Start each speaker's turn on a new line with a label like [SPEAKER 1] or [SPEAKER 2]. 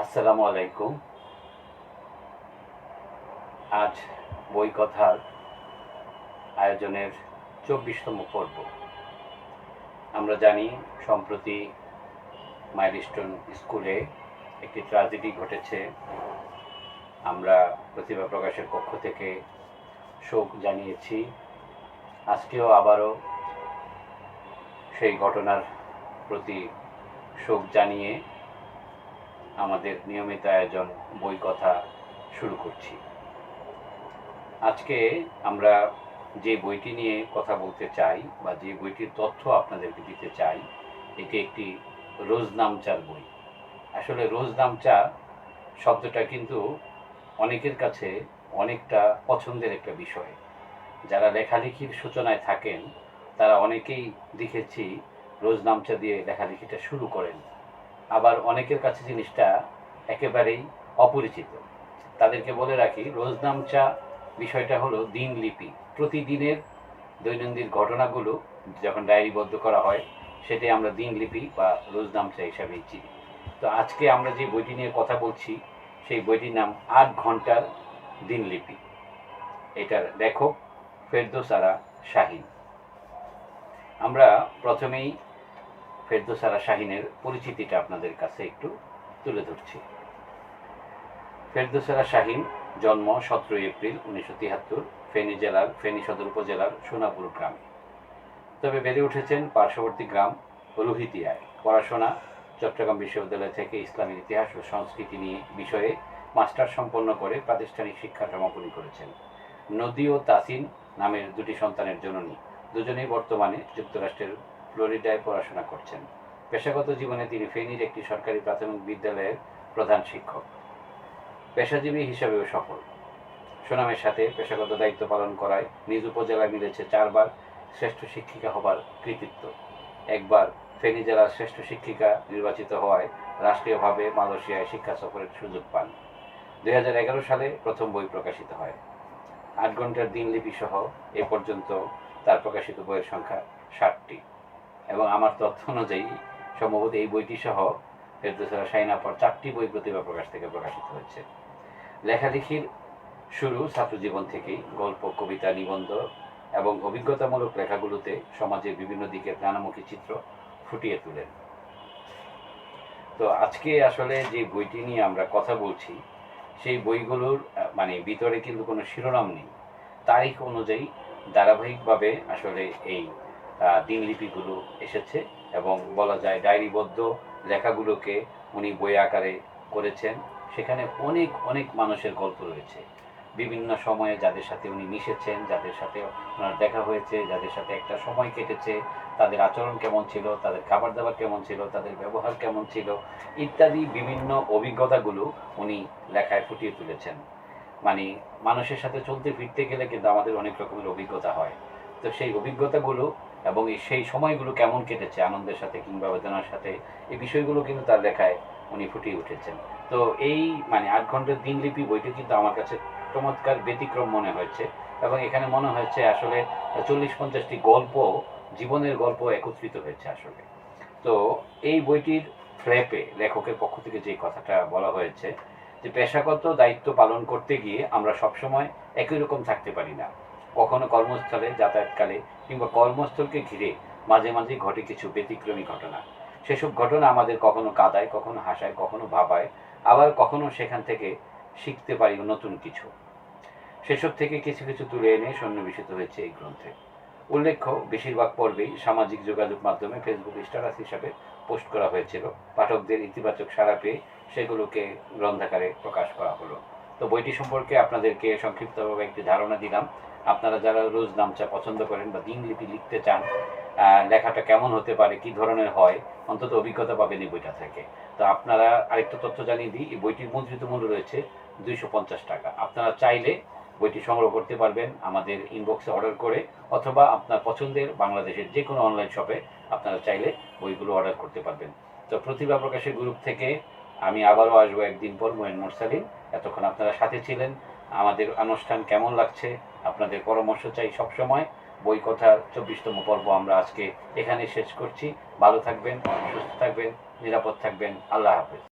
[SPEAKER 1] আসসালামু আলাইকুম। আজ বই কথার আয়োজনের চব্বিশতম পর্ব। আমরা জানি, সম্প্রতি মাইলস্টোন স্কুলে একটি ট্রাজেডি ঘটেছে। আমরা প্রতিভা প্রকাশের পক্ষ থেকে শোক জানিয়েছি। আজকেও আবারও সেই ঘটনার প্রতি শোক জানিয়ে আমাদের নিয়মিত আয়োজন, বই কথা শুরু করছি। আজকে আমরা যে বইটি নিয়ে কথা বলতে চাই বা যে বইটির তথ্য আপনাদেরকে দিতে চাই, এটি একটি রোজনামচার বই। আসলে রোজনামচা শব্দটা কিন্তু অনেকের কাছে অনেকটা পছন্দের একটা বিষয়। যারা লেখালেখির সূচনায় থাকেন, তারা অনেকেই দেখেছি রোজনামচা দিয়ে লেখালেখিটা শুরু করেন। আবার অনেকের কাছে জিনিসটা একেবারেই অপরিচিত। তাদেরকে বলে রাখি, রোজনামচা বিষয়টা হলো দিনলিপি প্রতিদিনের দৈনন্দিন ঘটনাগুলো যখন ডায়েরিবদ্ধ করা হয়, সেটাই আমরা দিনলিপি বা রোজনামচা হিসাবেই চিনি। তো আজকে আমরা যে বইটি নিয়ে কথা বলছি, সেই বইটির নাম আট ঘণ্টার দিনলিপি এটার লেখক ফেরদোসারা শাহিন আমরা প্রথমেই ফেরদোসারা শাহিনের পরিচিতিটা আপনাদের কাছে একটু তুলে ধরছি। ফেরদোসারা শাহিন জন্ম সতেরোই এপ্রিল উনিশশো তিয়াত্তর, ফেনী জেলার, ফেনী সদর উপজেলার সোনাপুর গ্রামে। তবে বেড়ে উঠেছেন পার্শ্ববর্তী গ্রাম রোহিতিয়ায়। পড়াশোনা চট্টগ্রাম বিশ্ববিদ্যালয় থেকে ইসলামের ইতিহাস ও সংস্কৃতি নিয়ে বিষয়ে মাস্টার সম্পন্ন করে প্রাতিষ্ঠানিক শিক্ষা সমাপনী করেছেন। নদী ও তাসিন নামের দুটি সন্তানের জননী। দুজনেই বর্তমানে যুক্তরাষ্ট্রের ফ্লোরিডায় পড়াশোনা করছেন। পেশাগত জীবনে তিনি ফেনীর একটি সরকারি প্রাথমিক বিদ্যালয়ের প্রধান শিক্ষক। পেশাজীবী হিসাবেও সফল। সুনামের সাথে পেশাগত দায়িত্ব পালন করায় নিজ উপজেলায় মিলেছে চারবার শ্রেষ্ঠ শিক্ষিকা হবার কৃতিত্ব। একবার ফেনী জেলার শ্রেষ্ঠ শিক্ষিকা নির্বাচিত হওয়ায় রাষ্ট্রীয়ভাবে মালয়েশিয়ায় শিক্ষা সফরের সুযোগ পান। দুই হাজার এগারো সালে প্রথম বই প্রকাশিত হয়। আট ঘণ্টার দিনলিপি সহ এ পর্যন্ত তার প্রকাশিত বইয়ের সংখ্যা ষাটটি। এবং আমার তথ্য অনুযায়ী সম্ভবত এই বইটি সহ ফেরদোসরা শাইনাপর চারটি বই প্রতিভা প্রকাশ থেকে প্রকাশিত হয়েছে। লেখালেখির শুরু ছাত্রজীবন থেকেই, গল্প, কবিতা, নিবন্ধ এবং অভিজ্ঞতামূলক লেখাগুলোতে সমাজের বিভিন্ন দিকের নানামুখী চিত্র ফুটিয়ে তোলেন। তো আজকে আসলে যে বইটি নিয়ে আমরা কথা বলছি, সেই বইগুলোর মানে ভিতরে কিন্তু কোনো শিরোনাম নেই। তারিখ অনুযায়ী ধারাবাহিকভাবে আসলে এই দিনলিপিগুলো এসেছে এবং বলা যায় ডায়েরিবদ্ধ লেখাগুলোকে উনি বই আকারে করেছেন। সেখানে অনেক অনেক মানুষের গল্প রয়েছে। বিভিন্ন সময়ে যাদের সাথে উনি মিশেছেন, যাদের সাথে ওনার দেখা হয়েছে, যাদের সাথে একটা সময় কেটেছে, তাদের আচরণ কেমন ছিল, তাদের খাবার দাবার কেমন ছিল, তাদের ব্যবহার কেমন ছিল, ইত্যাদি বিভিন্ন অভিজ্ঞতাগুলো উনি লেখায় ফুটিয়ে তুলেছেন। মানে মানুষের সাথে চলতে ফিরতে গেলে কিন্তু আমাদের অনেক রকমের অভিজ্ঞতা হয়। তো সেই অভিজ্ঞতাগুলো এবং সেই সময়গুলো কেমন কেটেছে, আনন্দের সাথে কিংবা বেদনার সাথে, এই বিষয়গুলো কিন্তু তার লেখায় উনি ফুটিয়ে উঠেছেন। তো এই মানে আট ঘণ্টার দিনলিপি বইটি কিন্তু আমার কাছে চমৎকার ব্যতিক্রম মনে হয়েছে এবং এখানে মনে হয়েছে আসলে চল্লিশ পঞ্চাশটি গল্প জীবনের গল্প একত্রিত হয়েছে আসলে। তো এই বইটির ফ্ল্যাপে লেখকের পক্ষ থেকে যে কথাটা বলা হয়েছে যে পেশাগত দায়িত্ব পালন করতে গিয়ে আমরা সবসময় একই রকম থাকতে পারি না। কখনো কর্মস্থলে যাতায়াতকালে কিংবা কর্মস্থলকে ঘিরে মাঝে মাঝে ঘটে কিছু ব্যতিক্রমী ঘটনা। সেসব ঘটনা আমাদের কখনো কাদায়, কখনো হাসায়, কখনো ভাবায়, আবার কখনো সেখান থেকে শিখতে পারি নতুন কিছু। সেসব থেকে কিছু কিছু তুলে এনে সন্নিবেশিত হয়েছে এই গ্রন্থে। উল্লেখ্য, বেশিরভাগ পর্বেই সামাজিক যোগাযোগ মাধ্যমে ফেসবুক স্ট্যাটাস হিসাবে পোস্ট করা হয়েছিল। পাঠকদের ইতিবাচক সাড়া পেয়ে সেগুলোকে গ্রন্থাকারে প্রকাশ করা হলো। তো বইটি সম্পর্কে আপনাদেরকে সংক্ষিপ্তভাবে একটি ধারণা দিলাম। আপনারা যারা রোজ নামচা পছন্দ করেন বা দিনলিপি লিখতে চান লেখাটা কেমন হতে পারে, কি ধরনের হয়, অন্তত অভিজ্ঞতা পাবেন এই বইটা থেকে। তো আপনারা আরেকটা তথ্য জানিয়ে দিই, এই বইটির মুদ্রিত মূল্য রয়েছে দুইশো পঞ্চাশ টাকা। আপনারা চাইলে বইটি সংগ্রহ করতে পারবেন আমাদের ইনবক্সে অর্ডার করে, অথবা আপনার পছন্দের বাংলাদেশের যে কোনো অনলাইন শপে আপনারা চাইলে বইগুলো অর্ডার করতে পারবেন। তো প্রতিভা প্রকাশের গ্রুপ থেকে আমি আবারও আসব একদিন পর, মোয়েন মোরসালিন। এতক্ষণ আপনারা সাথে ছিলেন আমাদের অনুষ্ঠান কেমন লাগছে? আপনাদের পরামর্শ চাই সবসময়। বই কথার চব্বিশতম পর্ব আমরা আজকে এখানে শেষ করছি। ভালো থাকবেন, সুস্থ থাকবেন, নিরাপদ থাকবেন। আল্লাহ হাফেজ।